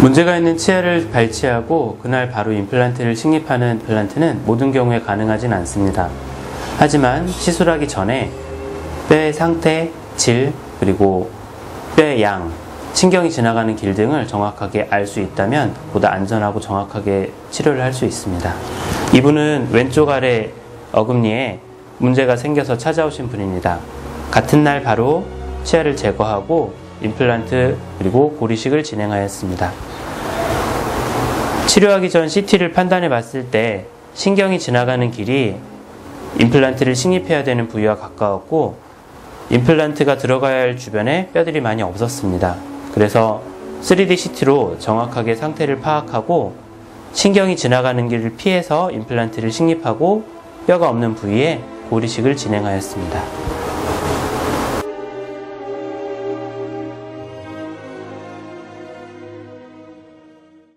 문제가 있는 치아를 발치하고 그날 바로 임플란트를 식립하는 플란트는 모든 경우에 가능하진 않습니다. 하지만 시술하기 전에 뼈의 상태, 질, 그리고 뼈의 양, 신경이 지나가는 길 등을 정확하게 알 수 있다면 보다 안전하고 정확하게 치료를 할 수 있습니다. 이분은 왼쪽 아래 어금니에 문제가 생겨서 찾아오신 분입니다. 같은 날 바로 치아를 제거하고 임플란트 그리고 고리식을 진행하였습니다. 치료하기 전 CT를 판단해 봤을 때 신경이 지나가는 길이 임플란트를 식립해야 되는 부위와 가까웠고 임플란트가 들어가야 할 주변에 뼈들이 많이 없었습니다. 그래서 3D CT로 정확하게 상태를 파악하고 신경이 지나가는 길을 피해서 임플란트를 식립하고 뼈가 없는 부위에 고리식을 진행하였습니다.